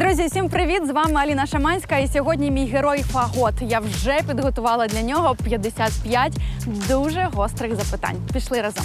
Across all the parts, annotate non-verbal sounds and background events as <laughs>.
Друзі, всім привіт! З вами Аліна Шаманська. І сьогодні мій герой Фагот. Я вже підготувала для нього 55 дуже гострих запитань. Пішли разом.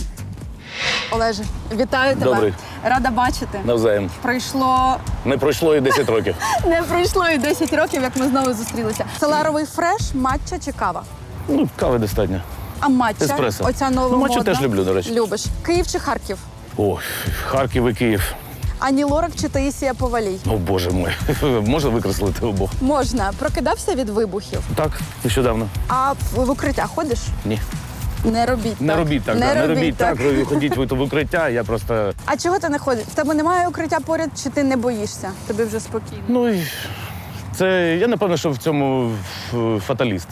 Олеже, вітаю тебе. Добрий. Рада бачити. Навзаєм. Пройшло Не пройшло і 10 років. <laughs> не пройшло і 10 років, як ми знову зустрілися. Селеровий фреш, матча чи кава? Ну, кави достатньо. А матча? Еспресо. Оця нова Ну, матчу модна? теж люблю, до речі. Любиш. Київ чи Харків? О, Харків і Київ. Ані Лорак чи Таїсія Повалій? О, боже мой. <laughs> Можна викреслити обох? Можна. Прокидався від вибухів. Так, нещодавно. А в укриття ходиш? Ні. Не робіть Не так. робіть так, да, не робіть так. Ви Ходіть ви в укриття, я просто. А чого ти не ходиш? В тебе немає укриття поряд, чи ти не боїшся? Тобі вже спокійно. Ну це я напевно, що в цьому фаталіст.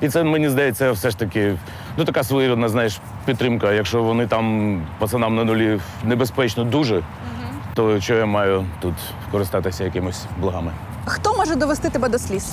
І це мені здається, все ж таки, ну така своєрідна, знаєш, підтримка. Якщо вони там пацанам на нулі небезпечно дуже, то що я маю тут користатися якимось благами? Хто може довести тебе до сліз?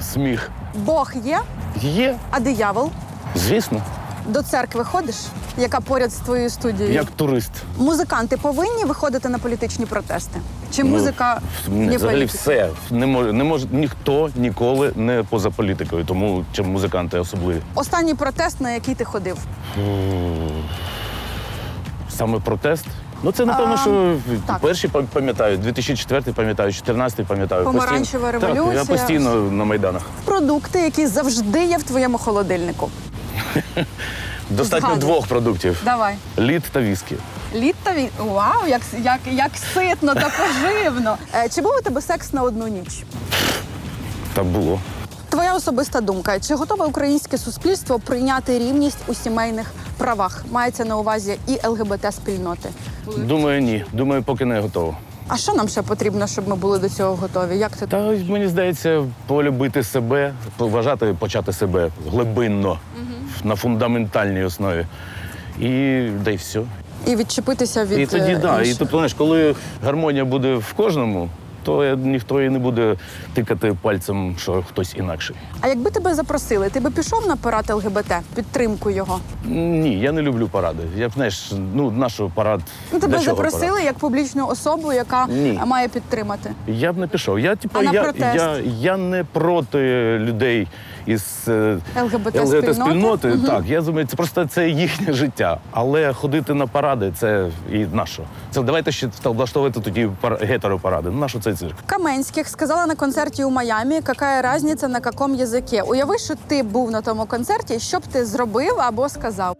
Сміх. Бог є, Є, а диявол? звісно, До церкви ходиш, яка поряд з твоєю студією? як турист. Музиканти повинні виходити на політичні протести? Чи Ну, музика Ні, не взагалі політика? все. Не може, не може ніхто ніколи не поза політикою, тому чим музиканти особливі. Останній протест, на який ти ходив? Саме протест. Ну це напевно, А, що так. перші пам- пам'ятаю, 2004 пам'ятаю, 14 пам'ятаю. Помаранчева Постійно- революція. Так, я постійно на майданах. Продукти, які завжди є в твоєму холодильнику. <laughs> Достатньо Згадуй. двох продуктів: Давай. лід та віскі. Літтові? Вау, як, як, як ситно та поживно. <laughs> Е, Чи був у тебе секс на одну ніч? Так було. Твоя особиста думка, чи готове українське суспільство прийняти рівність у сімейних правах? Мається на увазі і ЛГБТ спільноти. Думаю, ні. Думаю, поки не готово. А що нам ще потрібно, щоб ми були до цього готові? Як ти Та мені здається, полюбити себе, поважати, почати себе глибинно на фундаментальній основі. І да й все. і відчепитися від І тоді, е, да, і інших? тобто, знаєш, коли гармонія буде в кожному, то е, ніхто і не буде тикати пальцем, що хтось інакший. А якби тебе запросили, ти би пішов на парад ЛГБТ, підтримку його? Ні, я не люблю паради. Я б знаєш, ну нашу парад. Ну тебе запросили парад? як публічну особу, яка Ні. має підтримати. Я б не пішов. Я типу, А на я, я, я не проти людей із е, ЛГБТ-спільноти? спільноти. Так, я думаю, це просто це їхнє життя. Але ходити на паради це і нащо? Це давайте ще влаштовувати тоді пар... гетеропаради. Ну, нащо цей цирк? Каменських сказала на концерті у Майамі, яка різниця на якому язикі. Уяви, що ти був на тому концерті, що б ти зробив або сказав.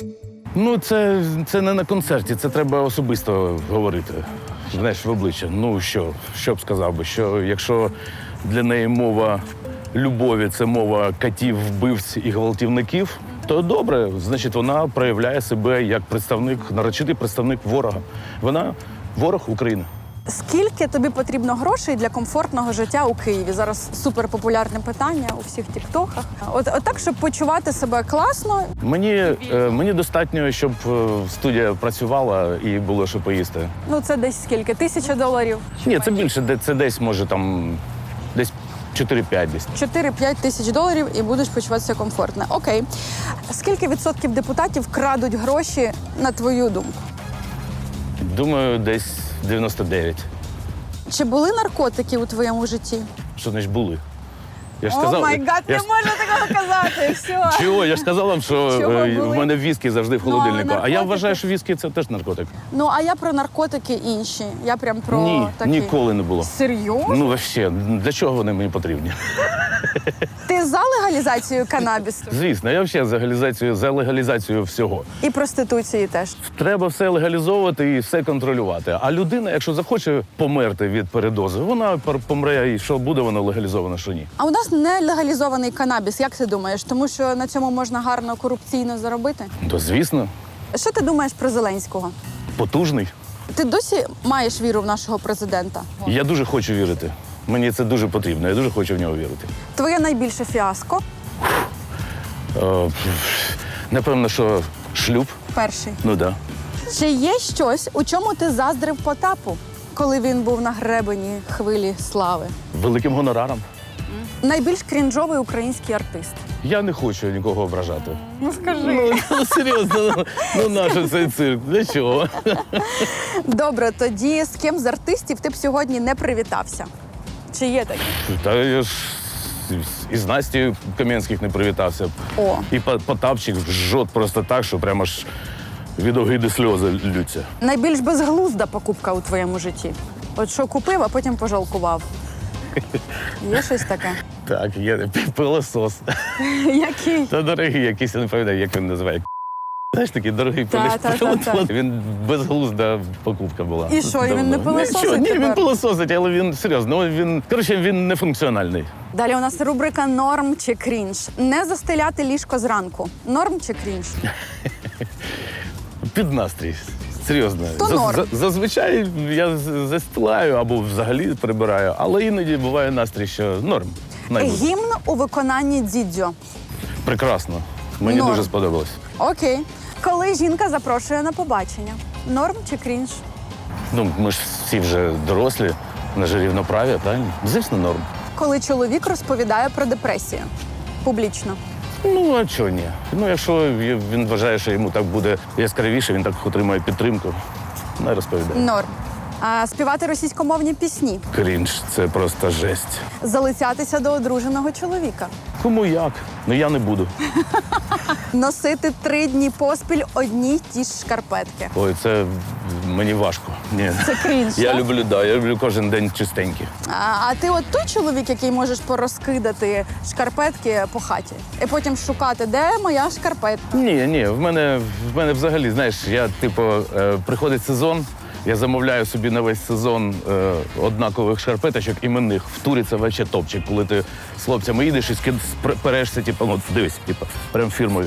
Ну, це, це не на концерті, це треба особисто говорити. Знаєш, в обличчя. Ну що, що б сказав би, що якщо для неї мова любові це мова катів, вбивць і гвалтівників, то добре, значить, вона проявляє себе як представник, нарочитий представник ворога. Вона ворог України. Скільки тобі потрібно грошей для комфортного життя у Києві? Зараз суперпопулярне питання у всіх тіктоках. От, от так, щоб почувати себе класно, Мені, е, мені достатньо, щоб е, студія працювала і було що поїсти. ну це десь скільки? Тисяча доларів? Ні, це більше, це десь може там 4-5 десь. 4-5 тисяч доларів і будеш почуватися комфортно. Окей. Скільки відсотків депутатів крадуть гроші на твою думку? Думаю, десь 99. Чи були наркотики у твоєму житті? Що значить були? Я ж О сказав. май гад, я не ж- можна такого казати. Все. Чого? Я ж сказав вам, що Чого е, були? в мене віскі завжди в Ну, але холодильнику. а я наркотики? вважаю, що віскі це теж наркотик. Ну а я про наркотики інші. Я прям про Ні, такі. ніколи не було. Серйозно? Ну, взагалі, для чого вони мені потрібні? Ти за легалізацію канабісу Звісно, я взагалі за легалізацію, за легалізацію всього. і проституції теж. Треба все легалізовувати і все контролювати. А людина, якщо захоче померти від передози, вона пер- помре, і що буде воно легалізовано, що ні. А у нас не легалізований канабіс. Як ти думаєш? Тому що на цьому можна гарно корупційно заробити. То звісно, Що ти думаєш про Зеленського? потужний. Ти досі маєш віру в нашого президента? Я дуже хочу вірити. Мені це дуже потрібно. Я дуже хочу в нього вірити. Твоє найбільше фіаско Е, Напевно, що шлюб. перший. Ну так. Да. Чи є щось, у чому ти заздрив Потапу, коли він був на гребені хвилі слави? Великим гонораром. Найбільш крінжовий український артист. Я не хочу нікого ображати. Ну скажи. Ну, ну серйозно, ну, ну наш цей цирк? Для чого? Добре, тоді з ким з артистів ти б сьогодні не привітався? Чи є таке? Та я ж і з Настю Кам'янських не привітався. О. І По- Потапчик жжет просто так, що прямо ж від огиди сльози лються. Найбільш безглузда покупка у твоєму житті. От що купив, а потім пожалкував. <laughs> Є щось таке? Так, є пилосос. <laughs> Який? Та дорогий якийсь, я не пам'ятаю, як він називає. Знаєш, такий дорогий Та, пилос- та, та, пилосос. та. Він безглузда покупка була. І що, і він не пилососить Нічого, Ні, він тепер? пилососить, але він серйозно, ну, він, коротше, він не функціональний. Далі у нас рубрика Норм чи крінж. Не застеляти ліжко зранку. Норм чи крінж? Під настрій. Серйозно. То норм. зазвичай я з- застилаю або взагалі прибираю, але іноді буває настрій, що норм. Найбуде. Гімн у виконанні дідьо. Прекрасно. Мені Норм. дуже сподобалось. Окей. Коли жінка запрошує на побачення. Норм чи крінж? Ну, ми ж всі вже дорослі, на же рівноправ'я, правильно? Звісно, норм. Коли чоловік розповідає про депресію. Публічно. Ну, а чого ні? Ну, якщо він вважає, що йому так буде яскравіше, він так отримає підтримку, не розповідає. Норм. А, співати російськомовні пісні. Крінж це просто жесть. Залицятися до одруженого чоловіка. Кому як? Ну я не буду. Носити три дні поспіль одні й ті ж шкарпетки. Ой, це мені важко. Ні. Це крінж. Я так? люблю, да, я люблю кожен день чистенький. А, а ти от той чоловік, який можеш порозкидати шкарпетки по хаті, і потім шукати, де моя шкарпетка. Ні, ні, в мене в мене взагалі, знаєш, я типу, е, приходить сезон. Я замовляю собі на весь сезон е, однакових шарпеточок іменних. В турі це вообще топчик, коли ти з хлопцями їдеш і скид перешся, типу, ну дивись, типу, прям фірмові.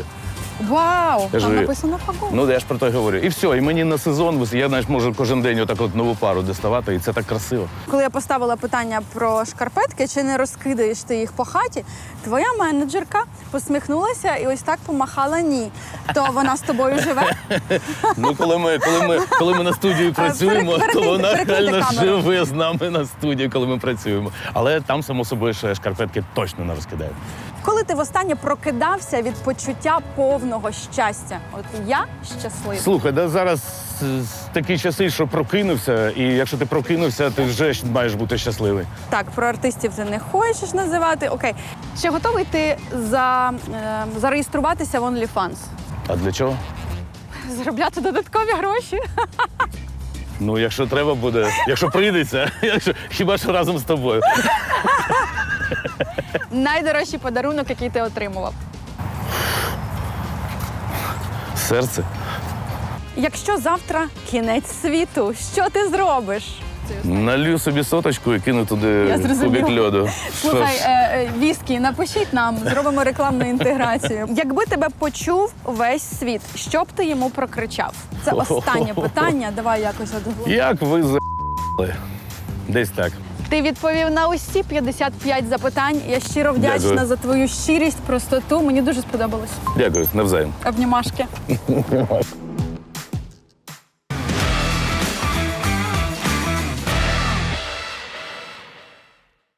Вау! Я Там ж- написано фагот. Ну, я ж про те говорю. І все, і мені на сезон, я знаєш, можу кожен день отак от нову пару доставати, і це так красиво. Коли я поставила питання про шкарпетки, чи не розкидаєш ти їх по хаті, твоя менеджерка посміхнулася і ось так помахала ні. То вона з тобою живе? <laughs> Ну, коли ми, коли ми, коли ми на студії працюємо, перекиньте- то вона перекиньте реально камеру. живе з нами на студії, коли ми працюємо. Але там, само собою, ще шкарпетки точно не розкидає. Коли ти востаннє прокидався від почуття повного щастя? От я щаслива. Слухай, да зараз е, такі часи, що прокинувся, і якщо ти прокинувся, ти вже маєш бути щасливий. Так, про артистів ти не хочеш називати. Окей. Чи готовий ти за, е, зареєструватися в OnlyFans? А для чого? Заробляти додаткові гроші? Ну, якщо треба буде, якщо прийдеться, <laughs> якщо хіба що разом з тобою. Найдорожчий подарунок, який ти отримував. Серце. Якщо завтра кінець світу, що ти зробиш? Налью собі соточку і кину туди Я зрозуміла. кубик льоду. Слухай, е, е, віскі, напишіть нам, зробимо рекламну інтеграцію. <laughs> Якби тебе почув весь світ, що б ти йому прокричав? Це останнє питання. Давай якось от Як ви за**ли? Десь так. Ти відповів на усі 55 запитань. Я щиро вдячна Дякую. за твою щирість, простоту. Мені дуже сподобалось. Дякую, навзаєм. Обнімашки. <laughs>